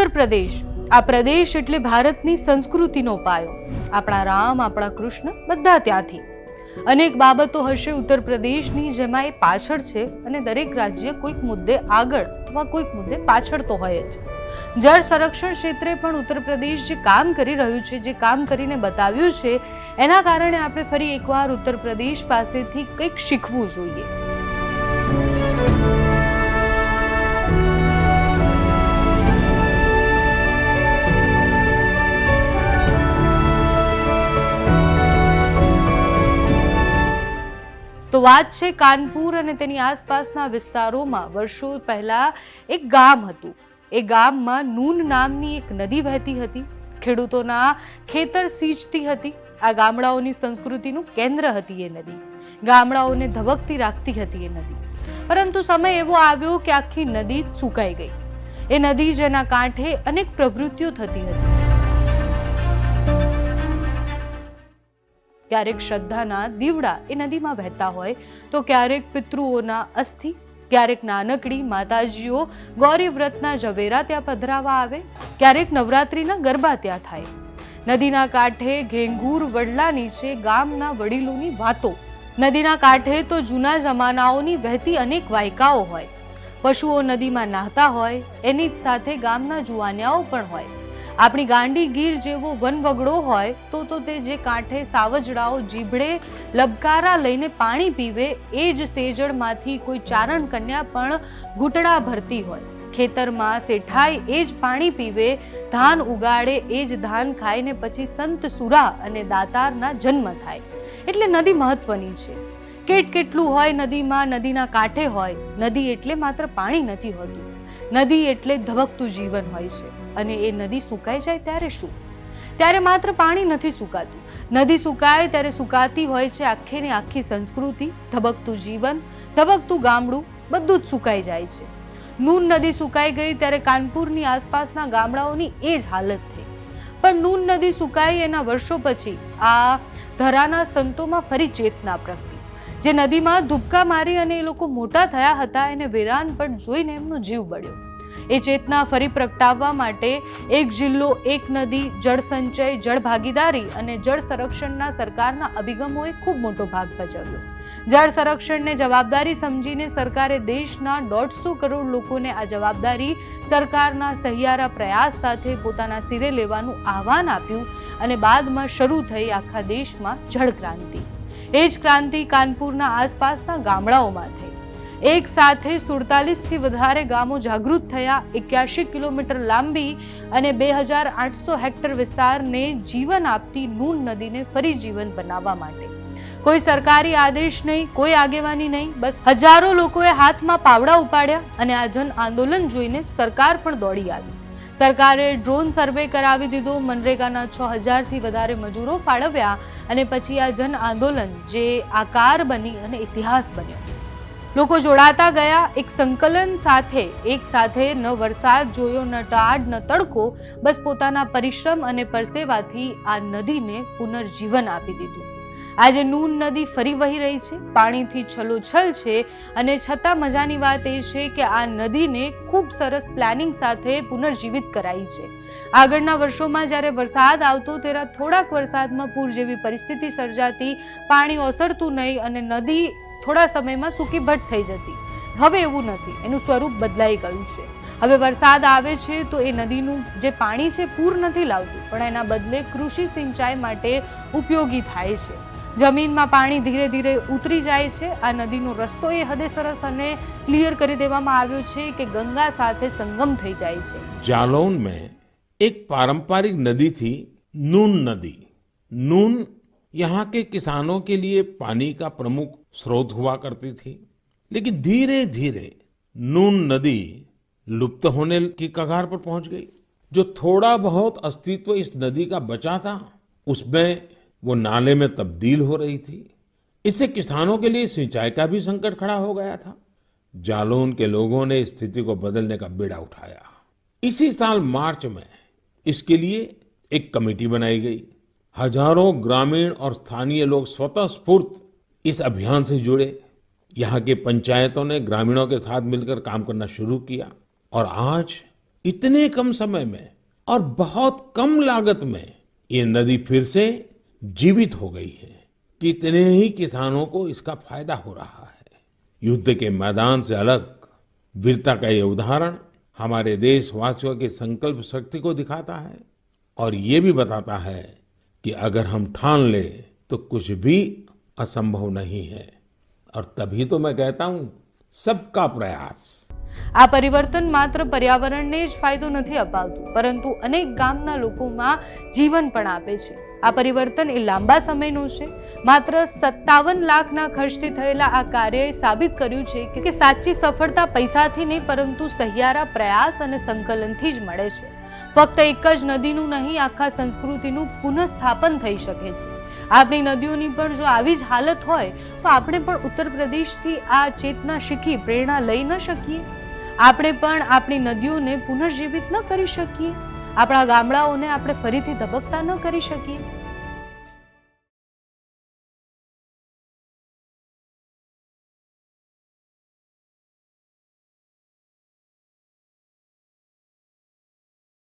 ઉત્તર પ્રદેશ. આ પ્રદેશ એટલે ભારતની સંસ્કૃતિનો પાયો. આપણા રામ, આપણા કૃષ્ણ બધા ત્યાંથી. અનેક બાબતો હશે ઉત્તર પ્રદેશની જેમાં એ પાછળ છે અને દરેક રાજ્ય કોઈક મુદ્દે આગળ અથવા કોઈક મુદ્દે પાછળ તો હોય જ. જળ સંરક્ષણ ક્ષેત્રે પણ ઉત્તર પ્રદેશ જે કામ કરી રહ્યું છે, જે કામ કરીને બતાવ્યું છે, એના કારણે આપણે ફરી એકવાર ઉત્તર પ્રદેશ પાસેથી કંઈક શીખવું જોઈએ. વાત છે કાનપુર અને તેની આસપાસના વિસ્તારોમાં. વર્ષો પહેલાં એક ગામ હતું. એ ગામમાં નૂન નામની એક નદી વહેતી હતી. ખેડૂતોના ખેતર સિંચતી હતી. આ ગામડાઓની સંસ્કૃતિનું કેન્દ્ર હતી એ નદી. ગામડાઓને ધબકતી રાખતી હતી એ નદી. પરંતુ સમય એવો આવ્યો કે આખી નદી સુકાઈ ગઈ. એ નદી જેના કાંઠે અનેક પ્રવૃત્તિઓ થતી હતી. ક્યારેક શ્રદ્ધાના દીવડા એ નદીમાં વહેતા હોય તો ક્યારેક પિતૃઓના અસ્થિ, ક્યારેક નાનકડી માતાજીઓ ગૌરી વ્રતના ઝવેરા ત્યાં પધરાવા આવે, ક્યારેક નવરાત્રિના ગરબા ત્યાં થાય. નદીના કાંઠે ઘેંઘૂર વડલા નીચે ગામના વડીલોની વાતો. નદીના કાંઠે તો જૂના જમાનાઓની વહેતી અનેક વાયકાઓ હોય. પશુઓ નદીમાં નાહતા હોય, એની જ સાથે ગામના જુવાનિયાઓ પણ હોય. આપણી ગાંડી ગીર જેવો વનવગડો હોય તો તો તે જે કાંઠે સાવજડાઓ જીભડે લબકારા લઈને પાણી પીવે, એ જ સેજળમાંથી કોઈ ચારણ કન્યા પણ ઘૂંટડા ભરતી હોય. ખેતરમાં શેઠાઈ એ જ પાણી પીવે, ધાન ઉગાડે, એ જ ધાન ખાઈને પછી સંત સુરા અને દાતારના જન્મ થાય. એટલે નદી મહત્વની છે. કેટ કેટલું હોય, નદીમાં, નદીના કાંઠે હોય. નદી એટલે માત્ર પાણી નથી હોતું. નદી એટલે ધબકતું જીવન હોય છે. અને એ નદી સુકાઈ જાય ત્યારે શું? ત્યારે માત્ર પાણી નથી સુકાતું. નદી સુકાય ત્યારે સુકાતી હોય છે આખી ને આખી સંસ્કૃતિ, ધબકતું જીવન, ધબકતું ગામડું, બધું જ સુકાઈ જાય છે. નૂન નદી સુકાઈ ગઈ ત્યારે કાનપુરની આસપાસના ગામડાઓની એ જ હાલત થઈ. પણ નૂન નદી સુકાઈ એના વર્ષો પછી આ ધરાના સંતોમાં ફરી ચેતના પ્રગટી જે નદીમાં ધુબકા મારી અને એ લોકો મોટા થયા હતા, એને વેરાન પણ જોઈને એમનો જીવ બળ્યો. એ ચેતના ફરી પ્રગટાવવા માટે એક જિલ્લો, એક નદી, જળ સંચય, જળ ભાગીદારી અને જળ સંરક્ષણના સરકારના અભિગમોએ ખૂબ મોટો ભાગ ભજવ્યો. જળ સંરક્ષણને જવાબદારી સમજીને સરકારે દેશના દોઢસો કરોડ લોકોને આ જવાબદારી, સરકારના સહિયારા પ્રયાસ સાથે પોતાના સિરે લેવાનું આહવાન આપ્યું અને બાદમાં શરૂ થઈ આખા દેશમાં જળ ક્રાંતિ એ જ ક્રાંતિ કાનપુરના આસપાસના ગામડાઓમાં થઈ. એક સાથે સુડતાલીસથી વધારે ગામો જાગૃત થયા, એક્યાશી કિલોમીટર લાંબી અને બે હજાર આઠસો હેક્ટર વિસ્તારને જીવન આપતી નૂન નદીને ફરી જીવન બનાવવા માટે. કોઈ સરકારી આદેશ નહીં, કોઈ આગેવાની નહીં, બસ હજારો લોકોએ હાથમાં પાવડા ઉપાડ્યા અને આ જન આંદોલન જોઈને સરકાર પણ દોડી આવી. સરકારે ડ્રોન સર્વે કરાવી દીધો. મનરેગાના છ હજારથી વધારે મજૂરો ફાળવ્યા અને પછી આ જન આંદોલન જે આકાર બની અને ઇતિહાસ બન્યો. લોકો જોડાતા ગયા. એક સંકલન સાથે, એક સાથે ન વરસાદ જોયો, ન ટાઢ, ન તડકો, બસ પોતાના પરિશ્રમ અને પરસેવાથી આ નદીને પુનર્જીવન આપી દીધું. આજે નૂન નદી ફરી વહી રહી છે, પાણીથી છલોછલ છે અને છતાં મજાની વાત એ છે કે આ નદીને ખૂબ સરસ પ્લાનિંગ સાથે પુનર્જીવિત કરાઈ છે. આગળના વર્ષોમાં જ્યારે વરસાદ આવતો ત્યારે થોડાક વરસાદમાં પૂર જેવી પરિસ્થિતિ સર્જાતી, પાણી ઓસરતું નહીં અને નદી થોડા સમયમાં સૂકી ભટ્ટ થઈ જતી. હવે એવું નથી, એનું સ્વરૂપ બદલાઈ ગયું છે. હવે વરસાદ આવે છે તો એ નદીનું જે પાણી છે પૂર નથી લાવતું, પણ એના બદલે કૃષિ સિંચાઈ માટે ઉપયોગી થાય છે. જમીનમાં પાણી ધીરે ધીરે ઉતરી જાય છે આ નદીનો રસ્તો એ હદે સરસ અને ક્લિયર કરી દેવામાં આવ્યો છે કે ગંગા સાથે સંગમ થઈ જાય છે जालौन में एक पारंपरिक नदी थी नून नदी नून यहाँ के किसानों के लिए पानी का प्रमुख स्रोत हुआ करती थी लेकिन धीरे धीरे नून नदी लुप्त होने की कगार पर पहुंच गई जो थोड़ा बहुत अस्तित्व इस नदी का बचा था उसमें वो नाले में तब्दील हो रही थी। इससे किसानों के लिए सिंचाई का भी संकट खड़ा हो गया था। जालौन के लोगों ने स्थिति को बदलने का बेड़ा उठाया। इसी साल मार्च में इसके लिए एक कमेटी बनाई गई। हज़ारों ग्रामीण और स्थानीय लोग स्वतः स्फूर्त इस अभियान से जुड़े। यहाँ की पंचायतों ने ग्रामीणों के साथ मिलकर काम करना शुरू किया। और आज इतने कम समय में और बहुत कम लागत में ये नदी फिर से जीवित हो गई है कितने ही किसानों को इसका फायदा हो रहा है युद्ध के मैदान से अलग वीरता का ये उदाहरण हमारे देशवासियों की संकल्प शक्ति को दिखाता है और ये भी बताता है कि अगर हम ठान ले तो कुछ भी असंभव नहीं है और तभी तो मैं कहता हूं सबका प्रयास આ પરિવર્તન માત્ર પર્યાવરણને જ ફાયદો નથી અપાવતું પરંતુ અનેક ગામના લોકોમાં જીવન પણ આપે છે આ પરિવર્તન એ લાંબા સમયનું છે. માત્ર સત્તાવન લાખના ખર્ચથી થયેલા આ કાર્યએ સાબિત કર્યું છે કે સાચી સફળતા પૈસાથી નહીં, પરંતુ સહિયારા પ્રયાસ અને સંકલનથી જ મળે છે. ફક્ત એક જ નદીનું નહીં, આખા સંસ્કૃતિનું પુનઃસ્થાપન થઈ શકે છે. આપણી નદીઓની પણ જો આવી જ હાલત હોય, તો આપણે પણ ઉત્તર પ્રદેશથી આ ચેતના શીખી પ્રેરણા લઈ ન શકીએ. આપણે પણ આપણી નદીઓને પુનર્જીવિત ન કરી શકીએ. આપણા ગામડાઓને આપણે ફરીથી ધબકતા ન કરી શકીએ.